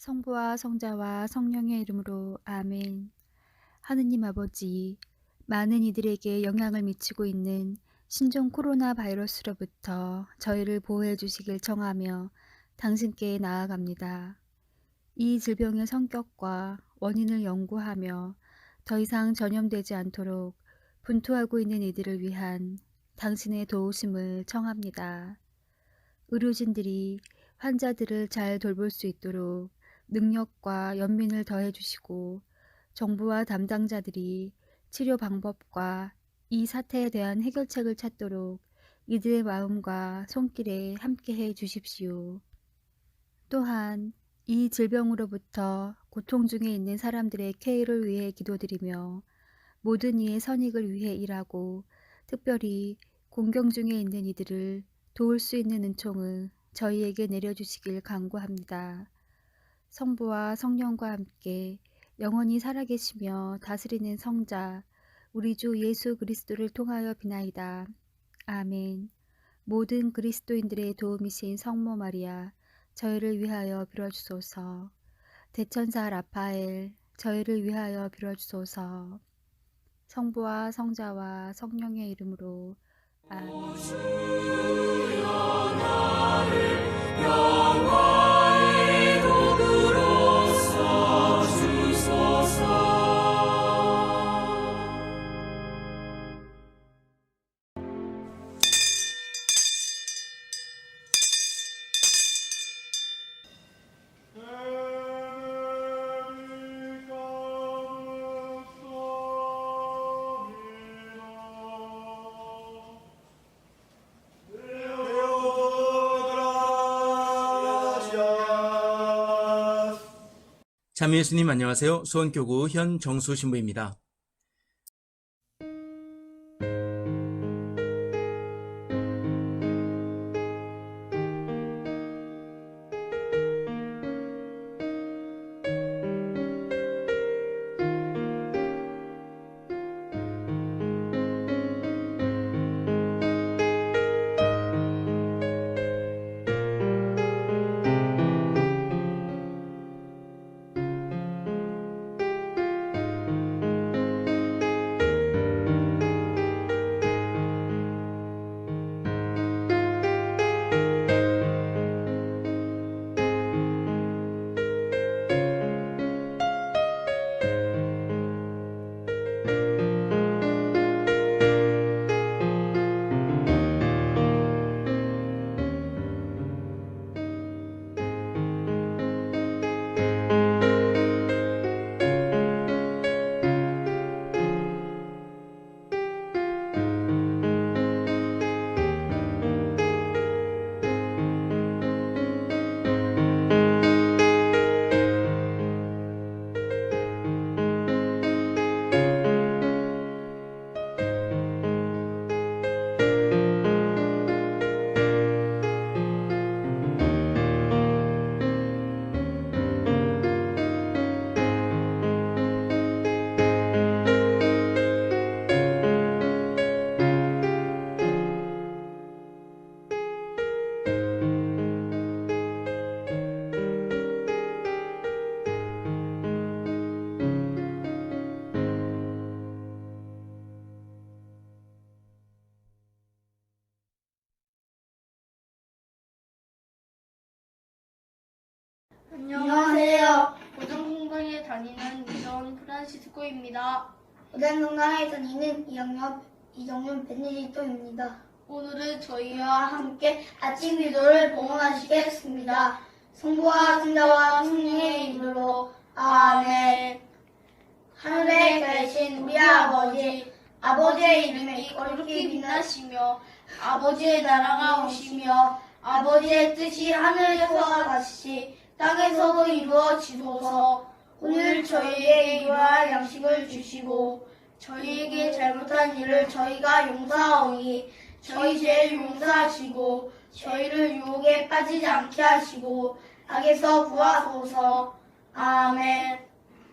성부와 성자와 성령의 이름으로 아멘. 하느님 아버지, 많은 이들에게 영향을 미치고 있는 신종 코로나 바이러스로부터 저희를 보호해 주시길 청하며 당신께 나아갑니다. 이 질병의 성격과 원인을 연구하며 더 이상 전염되지 않도록 분투하고 있는 이들을 위한 당신의 도우심을 청합니다. 의료진들이 환자들을 잘 돌볼 수 있도록 능력과 연민을 더해 주시고 정부와 담당자들이 치료 방법과 이 사태에 대한 해결책을 찾도록 이들의 마음과 손길에 함께 해 주십시오. 또한 이 질병으로부터 고통 중에 있는 사람들의 쾌유를 위해 기도드리며 모든 이의 선익을 위해 일하고 특별히 공경 중에 있는 이들을 도울 수 있는 은총을 저희에게 내려주시길 간구합니다. 성부와 성령과 함께 영원히 살아계시며 다스리는 성자 우리 주 예수 그리스도를 통하여 비나이다. 아멘. 모든 그리스도인들의 도움이신 성모 마리아 저희를 위하여 빌어주소서. 대천사 라파엘 저희를 위하여 빌어주소서. 성부와 성자와 성령의 이름으로 아멘. 자매 예수님 안녕하세요. 수원교구 현 정수 신부입니다. 안녕하세요. 고등공방에 다니는 이전 프란시스코입니다. 고등동강에 다니는 2학년 이정윤 베네디토입니다. 오늘은 저희와 함께 아침 기도를 봉헌하시겠습니다. 성부와 성자와 성령의 이름으로 아멘. 하늘에 계신 우리 아버지, 아버지의 이름이 거룩히 빛나시며 아버지의 나라가 오시며 아버지의 뜻이 하늘에서와 같이 땅에서도 이루어지소서. 오늘 저희에게 일용할 양식을 주시고 저희에게 잘못한 일을 저희가 용서하오니 저희 죄를 용서하시고 저희를 유혹에 빠지지 않게 하시고 악에서 구하소서. 아멘.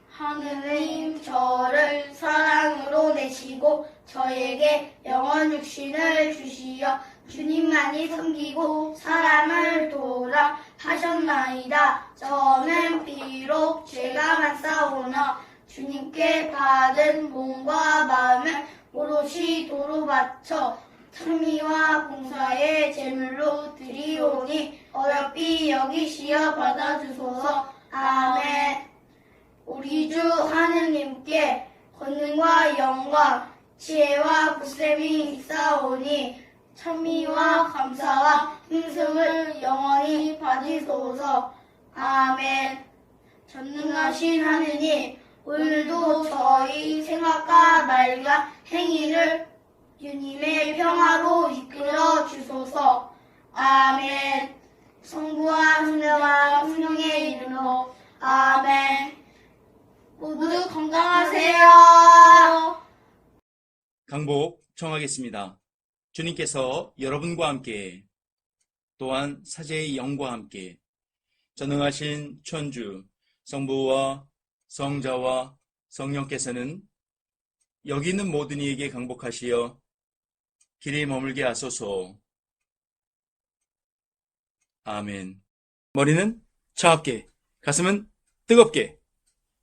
하느님 저를 사랑으로 내시고 저에게 영원 육신을 주시어 주님만이 섬기고 사람을 도우라 하셨나이다. 저는 비록 죄가 많사오나 주님께 받은 몸과 마음을 오롯이 도로 바쳐 찬미와 봉사의 제물로 드리오니 어렵이 여기시어 받아주소서. 아멘. 우리 주 하느님께 권능과 영광, 지혜와 보셈이 있사오니 찬미와 감사와 힘승을 영원히 받으소서. 아멘. 전능하신 하느님, 오늘도 저희 생각과 말과 행위를 주님의 평화로 이끌어 주소서. 아멘. 성부와 성자와 성령의 이름으로 아멘. 모두 건강하세요. 강복 청하겠습니다. 주님께서 여러분과 함께 또한 사제의 영과 함께 전능하신 천주 성부와 성자와 성령께서는 여기 있는 모든 이에게 강복하시어 길이 머물게 하소서. 아멘. 머리는 차갑게, 가슴은 뜨겁게,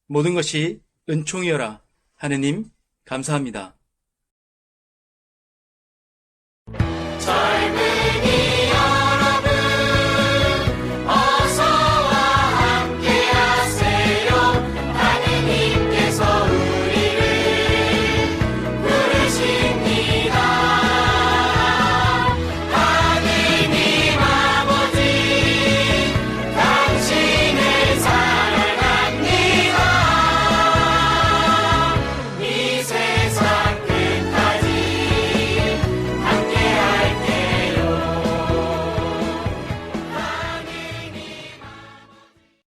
모든 것이 은총이여라. 하느님, 감사합니다.